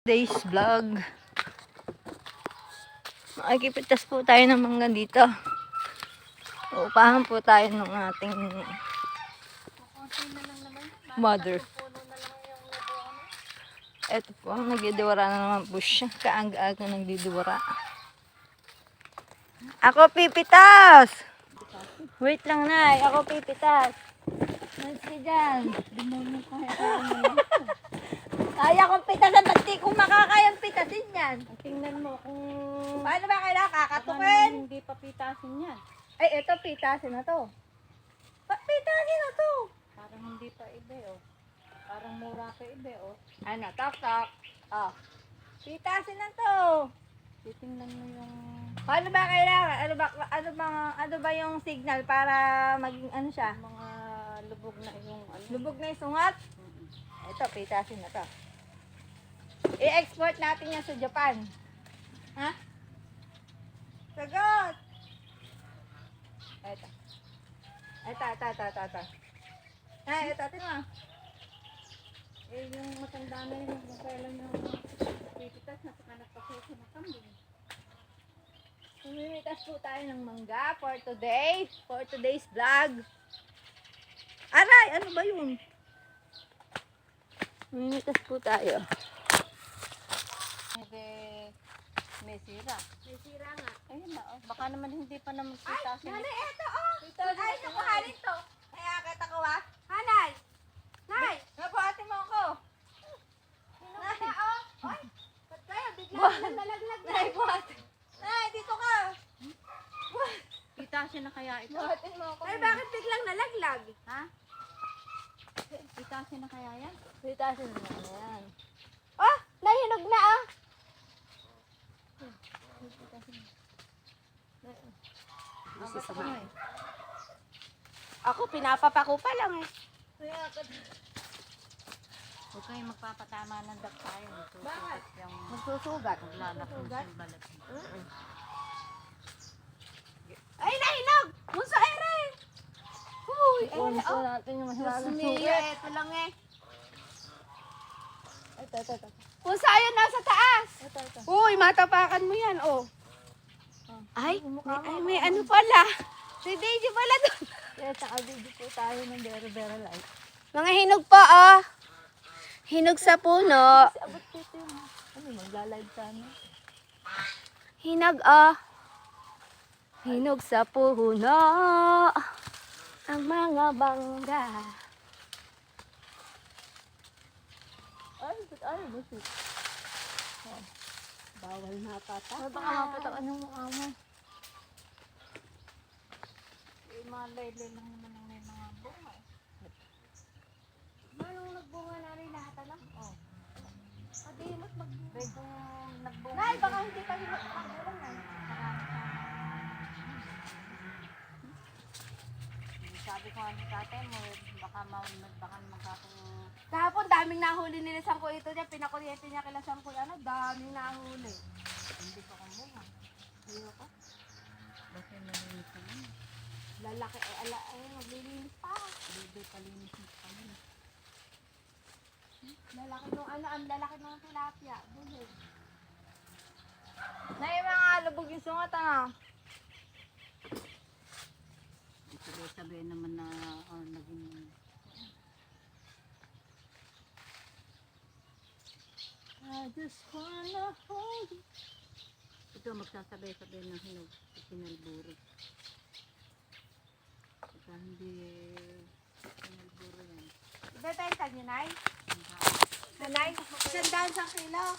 Today's vlog. Makikipitas po tayo ng mga dito. Uupahan po tayo ng ating mother. Ito po, nagdidiwara na naman po siya. Kaanga-aga nagdidiwara. Ako pipitas! Wait lang na, ako pipitas. Nansi dyan. Kaya kong pitasan, ba't di ko makakayang pitasin yan? Tingnan mo kung Paano ba kailangan kakatukin? hindi pa pitasin yan. Ay, ito, pitasin na to. Pa- pitasin na to. Parang hindi pa ibe oh. Parang mura pa ibe oh. Ano, tak tak. Oh. Pitasin na to. Titingnan mo yung Paano ba kailangan? Ano ba, ano ba, ano ba yung signal para maging ano siya? mga lubog na yung ano. Lubog na yung sungat? Ito, pitasin na to. I-export natin yan sa Japan. Ha? Sagot! Ito. Ito, ito, ito, ito, ito. Ay, ito, ito mo. Eh yung matanda na yun, kung kailan yung pipitas na saka nagpasuso na kambing. Kumimitas po tayo ng mangga for today, for today's vlog. Aray, ano ba yun? Kumimitas po tayo. Ebe, may sira. May sira nga. Ayun na oh. Baka naman hindi pa naman pitasin. Nanay, eto oh! Ay, nakuhanin to. Kaya kita ko ah. Hanay! Nay! Nabuhatin mo ako. Nay! oh! Ay! Ba't kayo? Biglang nalaglag na. Nay, buhatin. Nay, dito ka. Pitasin na kaya ito? Buhatin mo ako. Nay, bakit biglang nalaglag? Ha? Pitasin na kaya yan? Pitasin mo na yan. Oh! Nahinog na ah! Ako, pinapapako pa lang eh. Huwag kayong magpapatama ng daktayo. Bakit? Yung Magsusugat. yung balat. Ay, nahinog! Musa ere! Huy, Kunin ere, po oh. natin yung Diyos mahiwagang mio, sugat. eto lang eh. Ito, ito, ito. Musa ayun, nasa taas. Ito, ito. Uy, matapakan mo yan, oh. Ay, ay, may ano pala. Si Daisy pala doon. Kaya naka-video po tayo ng Vera Vera Live. Mga hinog po, oh. Hinog sa puno. Dito yung... Ano, magla-live sana. Hinog, oh. Hinog sa puno. Ang mga bangga. Ay, ba't ayaw mo siya? Bawal na pata. Baka mapatawan yung mukha Yung lele lang naman ang may mga bunga. eh. Manong nagbunga na rin lahat, ano? Oh. Kadimot mag... Pero kung nagbunga. Nay, baka hindi pa hinog ang ulan eh. Sabi ko nga ni mo, baka ma baka magkakong Kahapon, daming nahuli nila sangko ito niya. Pinakuryente niya kila sangko. Ano, daming nahuli. hindi ko kumunga. Ayoko. Bakit malinis ka naman? Lalaki, ay, ala, ay, maglilinis pa. Bebe, palinis mo kami. Lalaki nung ano, ang lalaki nung tilapia. Bulig. Na yung mga lubog yung sungat, ano? Sabi-sabi naman na oh, naging I just wanna hold you. ito magsasabi-sabi ng hinog pinalburo. Hindi. Ibebenta niyo, Nay? Nanay, isang daan sa kilo.